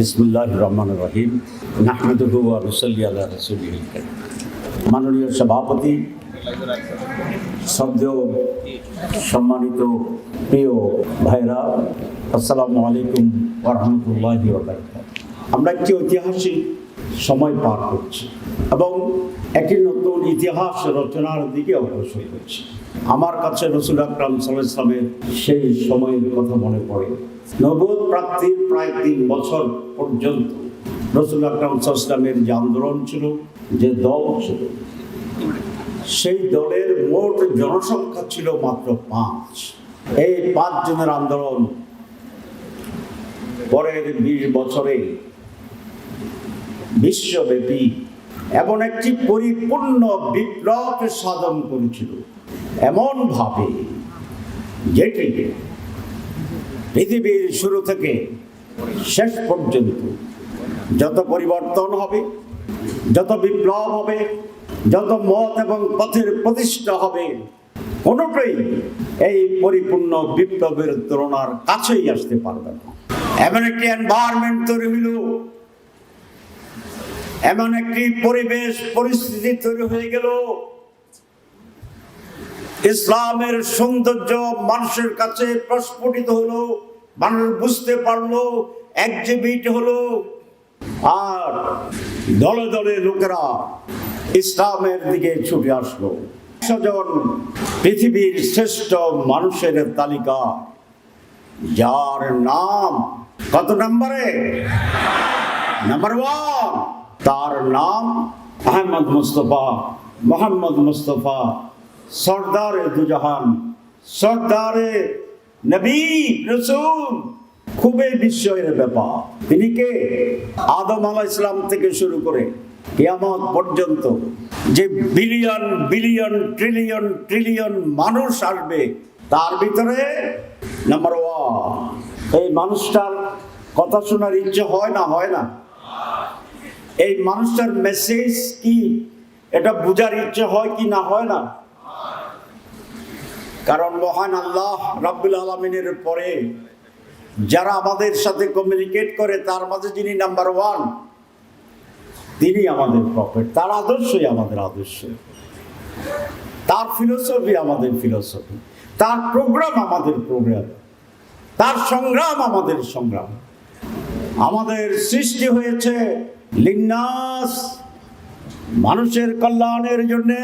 বিসমুল্লাহ রহমান রহিম রসলি মাননীয় সভাপতি, শ্রদ্ধেয়, সম্মানিত প্রিয় ভাইরা আসসালামু আলাইকুম ওরহমতুল্লাহ আমরা একটি ঐতিহাসিক সময় পার করছি এবং একটি নতুন ইতিহাস রচনার দিকে অগ্রসর হচ্ছে। আমার কাছে রসুল আকরাম ইসলামের সেই সময়ের কথা মনে পড়ে। নবদ প্রাপ্তির প্রায় তিন বছর পর্যন্ত রসুল আকরাম যে আন্দোলন ছিল, যে দল ছিল, সেই দলের মোট জনসংখ্যা ছিল মাত্র পাঁচ। এই পাঁচ জনের আন্দোলন পরের বিশ বছরে বিশ্বব্যাপী এমন একটি পরিপূর্ণ বিপ্লব সাধন করেছিল। এমনভাবে যেটি পৃথিবীর শুরু থেকে শেষ পর্যন্ত যত পরিবর্তন হবে, যত বিপ্লব হবে, যত মত এবং পথের প্রতিষ্ঠা হবে, কোনোটাই এই পরিপূর্ণ বিপ্লবের তুলনার কাছেই আসতে পারবে না। এমন একটি এনভায়রনমেন্ট তৈরি হইল এমন একটি পরিবেশ পরিস্থিতি তৈরি হয়ে গেল, ইসলামের সৌন্দর্য মানুষের কাছে প্রস্ফুটিত হলো মানুষ বুঝতে পারল একজিবিট হলো, আর দলে দলে লোকেরা ইসলামের দিকে ছুটে আসলো। একশো পৃথিবীর শ্রেষ্ঠ মানুষের তালিকা, যার নাম কত নম্বরে? নাম্বার ওয়ান তার নাম আহমদ মুস্তফা, মোহাম্মদ মুস্তফা, সর্দারে দুজাহান, সর্দারে নবী, রসুল, খুবই বিস্ময়ের ব্যাপার। তিনি কে? আদম আলাহ ইসলাম থেকে শুরু করে কিয়ামত পর্যন্ত যে বিলিয়ন বিলিয়ন, ট্রিলিয়ন ট্রিলিয়ন মানুষ আসবে, তার ভিতরে নাম্বার ওয়ান এই মানুষটার কথা শোনার ইচ্ছে হয় না হয় না? এই মানুষটার মেসেজ কি? এটা বোঝার ইচ্ছে হয় কি না, হয় না? কারণ মহান আল্লাহ রাব্বুল আলমিনের পরে যারা আমাদের সাথে কমিউনিকেট করে, তার মাঝে যিনি নাম্বার ওয়ান তিনি আমাদের প্রফেট তার আদর্শই আমাদের আদর্শ। তার ফিলোসফি আমাদের ফিলোসফি তার প্রোগ্রাম আমাদের প্রোগ্রাম তার সংগ্রাম আমাদের সংগ্রাম। আমাদের সৃষ্টি হয়েছে লিন্নাস মানুষের কল্যাণের জন্য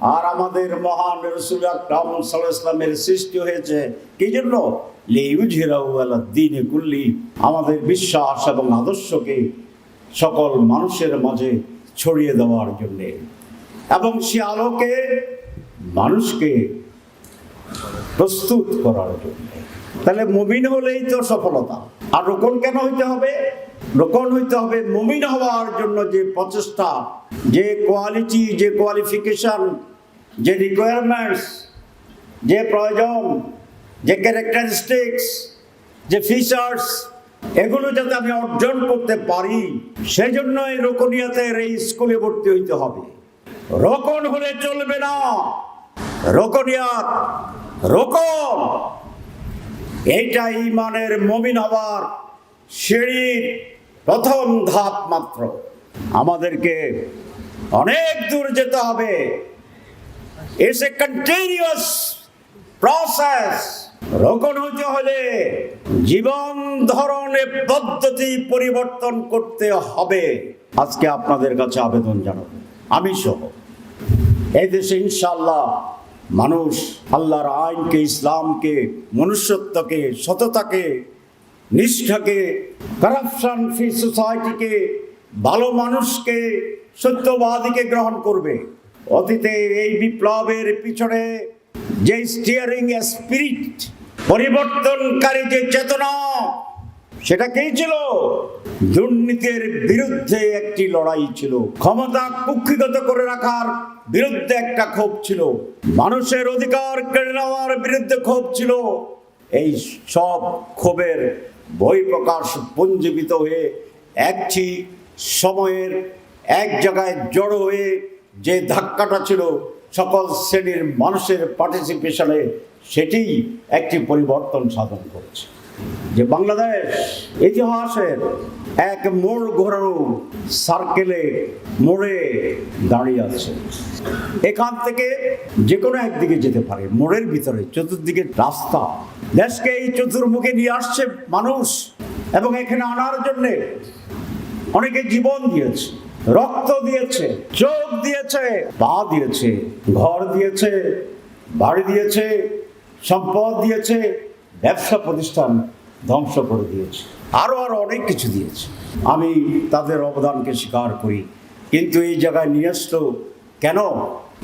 আর আমাদের মহান রসুল আকরাম সৃষ্টি হয়েছে। কি জন্য? দ্বীনি কুল্লি, আমাদের বিশ্বাস এবং আদর্শকে সকল মানুষের মাঝে ছড়িয়ে দেওয়ার জন্য। এবং সে আলোকে মানুষকে প্রস্তুত করার জন্য। তাহলে মুমিন হলেই তো সফলতা। আর রোকন কেন হইতে হবে? রোকন হইতে হবে মুমিন হওয়ার জন্য যে প্রচেষ্টা যে কোয়ালিটি যে কোয়ালিফিকেশন যে রিকোয়ারমেন্টস যে প্রয়োজন, যে ক্যারেক্টারিস্টিক্স যে ফিচার্স এগুলো যাতে আমি অর্জন করতে পারি সেই জন্য এই রোকনিয়াতের এই স্কুলে ভর্তি হইতে হবে। রোকন হলে চলবে না। রোকনিয়াত, রোকন! এইটা ইমানের মমিন হওয়ার সিঁড়ির প্রথম ধাপ মাত্র। আমাদেরকে অনেক দূর যেতে হবে। এ প্রসেস হইতে হলে জীবন ধরনের পদ্ধতি পরিবর্তন করতে হবে। আজকে আপনাদের কাছে আবেদন জানাব। আমি সহ। এই দেশে ইনশাল্লাহ মানুষ আল্লাহর আইনকে, ইসলামকে, মনুষ্যত্বকে, সততাকে, নিষ্ঠাকে কারাপশন ফ্রি সোসাইটিকে ভালো মানুষকে সত্যবাদীকে গ্রহণ করবে। অতীতে এই বিপ্লবের পিছনে যে স্টিয়ারিং স্পিরিট পরিবর্তনকারী যে চেতনা, সেটা কি ছিল? দুর্নীতির বিরুদ্ধে একটি লড়াই ছিল। ক্ষমতা কুক্ষিগত করে রাখার বিরুদ্ধে একটা ক্ষোভ ছিল। মানুষের অধিকার কেড়ে নেওয়ার বিরুদ্ধে ক্ষোভ ছিল। এই সব ক্ষোভের বই প্রকাশ পুঞ্জীবিত হয়ে একটি সময়ের এক জায়গায় জড়ো হয়ে যে ধাক্কাটা ছিল সকল শ্রেণির মানুষের পার্টিসিপেশনে সেটি একটি পরিবর্তন সাধন করেছে। যে বাংলাদেশ ইতিহাসের এক মোড় ঘোরানো সার্কেলে মোড়ে দাঁড়িয়ে আছে। এখান থেকে যে কোনো একদিকে যেতে পারে, মোড়ের ভিতরে, চতুর্দিকে রাস্তা। দেশকে এই চতুর্মুখে নিয়ে আসছে মানুষ এবং এখানে আনার জন্যে অনেকে জীবন দিয়েছে। রক্ত দিয়েছে, চোখ দিয়েছে, পা দিয়েছে, ঘর দিয়েছে, বাড়ি দিয়েছে, সম্পদ দিয়েছে, ব্যবসা প্রতিষ্ঠান ধ্বংস করে দিয়েছে। আরও আরও অনেক কিছু দিয়েছে। আমি তাদের অবদানকে স্বীকার করি। কিন্তু এই জায়গায় নিয়ে আসলো কেন?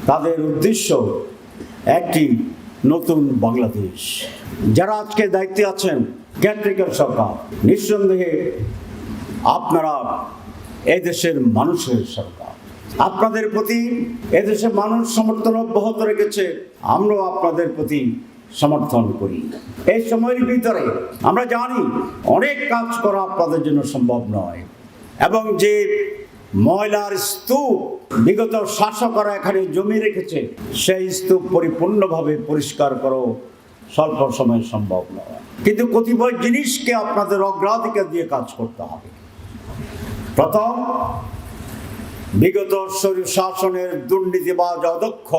তাদের উদ্দেশ্য একটি নতুন বাংলাদেশ। যারা আজকে দায়িত্বে আছেন, কেন্দ্রিক সরকার, নিঃসন্দেহে আপনারা এদেশের মানুষের সরকার। আপনাদের প্রতি এদেশের মানুষ সমর্থন অব্যাহত রেখেছে, আমরাও আপনাদের প্রতি সমর্থন করি। এই সময়ের ভিতরে আমরা জানি অনেক কাজ করা আপনাদের জন্য সম্ভব নয়। এবং যে ময়লার স্তূপ বিগত শাসকরা এখানে জমি রেখেছে, সেই স্তূপ পরিপূর্ণভাবে পরিষ্কার করো স্বল্প সময়ে সম্ভব নয়। কিন্তু কতিপয় জিনিসকে আপনাদের অগ্রাধিকার দিয়ে কাজ করতে হবে। প্রথম, বিগত শাসনের দুর্নীতিবাজ অদক্ষ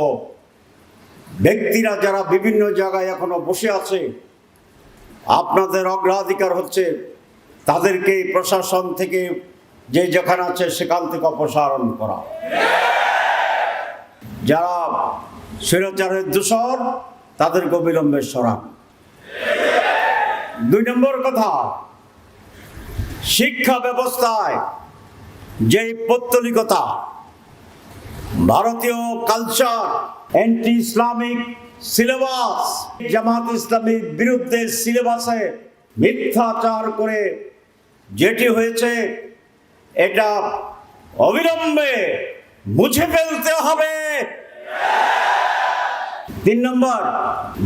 ব্যক্তিরা যারা বিভিন্ন জায়গায় এখনও বসে আছে, আপনাদের অগ্রাধিকার হচ্ছে, তাদেরকে প্রশাসন থেকে যে যেখানে আছে সেখান থেকে অপসারণ করা। যারা স্বৈরাচারের দূষণ, তাদেরকে অবিলম্বে সরান। দুই নম্বর কথা, শিক্ষা ব্যবস্থায় যে পৌত্তলিকতা, ভারতীয় culture anti Islamic syllabus Jamaat ইসলামীর বিরুদ্ধে সিলেবাসে মিথ্যাচার করে যেটি হয়েছে, এটা অবিলম্বে মুছে ফেলতে হবে। তিন নম্বর,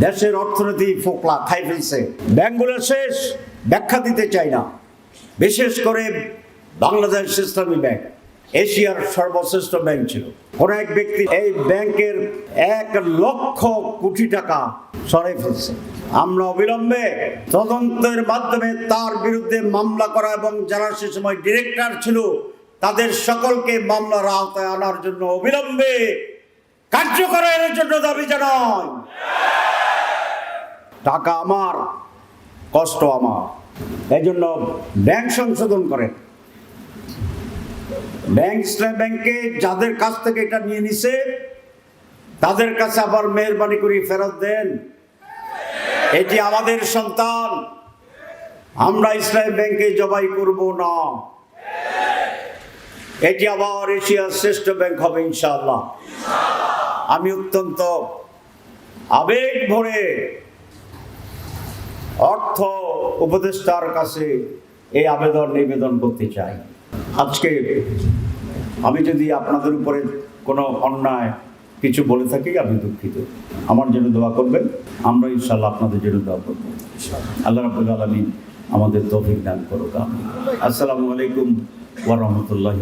দেশের অর্থনীতি ফোকলা খাই ফেলছে ব্যাংকগুলো শেষ, ব্যাখ্যা দিতে চাই না। বিশেষ করে বাংলাদেশ ইসলামী ব্যাংক, এশিয়ার সর্বশ্রেষ্ঠ ব্যাংক ছিল। কোন এক ব্যক্তি এই ব্যাংকের এক লক্ষ কোটি টাকা সরে ফেলছে। আমরা অবিলম্বে তদন্তের মাধ্যমে তার বিরুদ্ধে মামলা করা এবং যারা সে সময় ডিরেক্টর ছিল, তাদের সকলকে মামলার আওতায় আনার জন্য অবিলম্বে কার্যকরের জন্য দাবি জানাই। টাকা আমার, কষ্ট আমার। এই জন্য ব্যাংক সংশোধন করেন। ব্যাংক ইসলাম ব্যাংকে যাদের কাছ থেকে এটা নিয়ে নিছে, তাদের কাছে আবার মেহরবানি করে ফেরত দেন। এটি আমাদের সন্তান। আমরা ইসলাম ব্যাংকে জবাই করব না। এটি আবার এশিয়ার শ্রেষ্ঠ ব্যাংক হবে, ইনশাআল্লাহ। আমি অত্যন্ত আবেগ ভরে অর্থ উপদেষ্টার কাছে এই আবেদন নিবেদন করতে চাই। আজকে আমি যদি আপনাদের উপরে কোনো অন্যায় কিছু বলে থাকি, আমি দুঃখিত। আমার জন্য দোয়া করবেন। আমরা ইনশাল্লাহ আপনাদের জন্য দোয়া করব। আল্লাহ রাবুল আলমী আমাদের তৌফিক দান করুক। আসসালামু আলাইকুম ওরহমতুল্লাহ